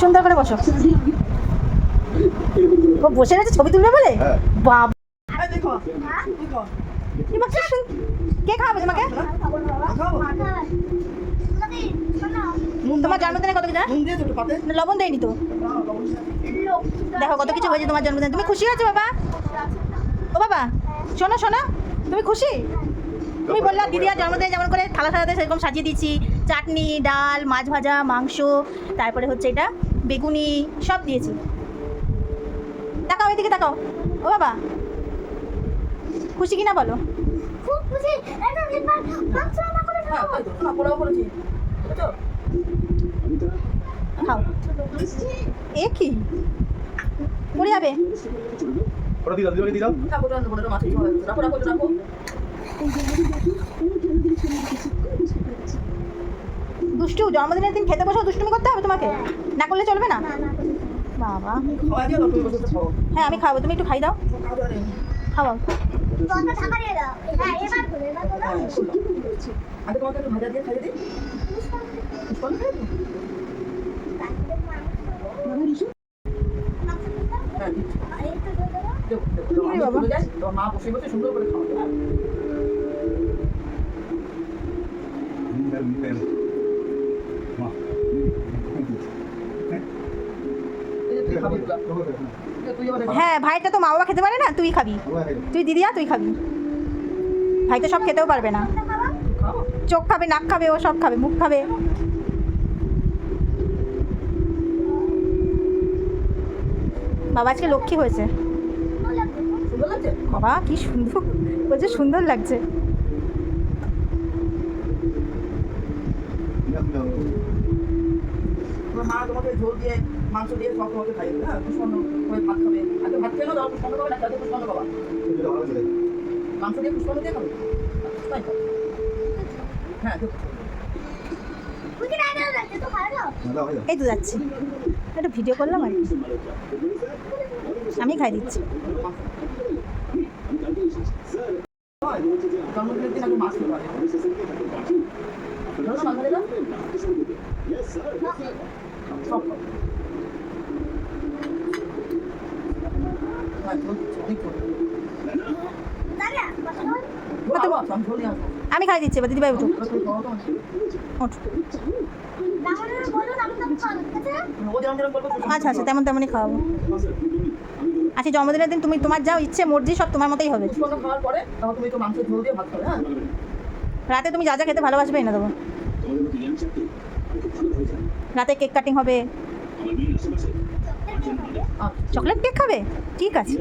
সুন্দর করে বসো। ও বসে রয়েছে ছবি তুলবে বলে? হ্যাঁ। বাবা। এমা কি খাওয়াবে তোমাকে? তোমার জন্মদিনে কত কিছু লবণ দেয়নি তো। দেখো কত কিছু হয়েছে তোমার জন্মদিনে। তুমি খুশি আছো বাবা? ও বাবা শোনো শোনো। তুমি খুশি? তুমি বললা দিদি আর জন্মদিনে যেমন করে থালা থালাতে সেরকম সাজিয়ে দিচ্ছি। চাটনি ডাল মাছ ভাজা মাংস তারপরে হচ্ছে এটা বেগুনি সব দিয়েছি। তাকাও এদিকে তাকাও। ও বাবা খুশি কিনা বলো? খুব খুশি। খাব। খাও। এ কি? পড়ে যাবে? ওটা দিয়ে দাও দিদিকে দিয়ে দাও দুষ্টু জন্মদিনের দিন খেতে বসেও দুষ্টুমি করতে হবে তোমাকে? না করলে চলবে না? বাবা। হ্যাঁ আমি খাব তুমি একটু খাই দাও। খাওয়াও। জলটা ঢাকা দিয়ে দাও। হ্যাঁ এবার করে এবার করে মা বসে বসে সুন্দর করে খাওয়া হ্যাঁ ভাইটা তো মা বাবা খেতে পারে না, তুই খাবি। তুই দিদিয়া, তুই খাবি। ভাই তো সব খেতেও পারবে না। চোখ খাবে, নাক খাবে, ও সব খাবে, মুখ খাবে। বাবা, আজকে লক্ষ্মী হয়েছে। বাবা, কি সুন্দর বলছে সুন্দর লাগছে। মা তোমাকে ঝোল দিয়ে মাংস দিয়ে সব তোমাকে দেবে, হ্যাঁ? পুষ্পান্ন হয়ে ভাত খাবে। আগে ভাত খেয়ে নাও তারপর খাবে না? পুষ্পান্ন খাবা। মাংস দিয়ে পুষ্পান্ন দিয়ে খাবে? হ্যাঁ এই তো যাচ্ছি। একটা ভিডিও করলাম আর কি। আমি খাই দিচ্ছি। জন্মদিনের দিন আগে মাছ খেতে পারে ধরো না, মাছ ভাজা দাও। সব খাও। হ্যাঁ, ঝোল দিচ্ছি, অনেক ঝোল। দাঁড়া বসো ঝোল আরও আছে, আমি খাই দিচ্ছি, এবার দিদিভাই উঠো আচ্ছা আচ্ছা তেমন তেমনই খাওয়াবো। আচ্ছা জন্মদিনের দিন তুমি তোমার যাও ইচ্ছে মর্জি সব তোমার মতোই হবে। রাতে তুমি যা যা খেতে ভালোবাসবে এনে দেবো। রাতে কেক কাটিং হবে। চকলেট কেক খাবে? ঠিক আছে।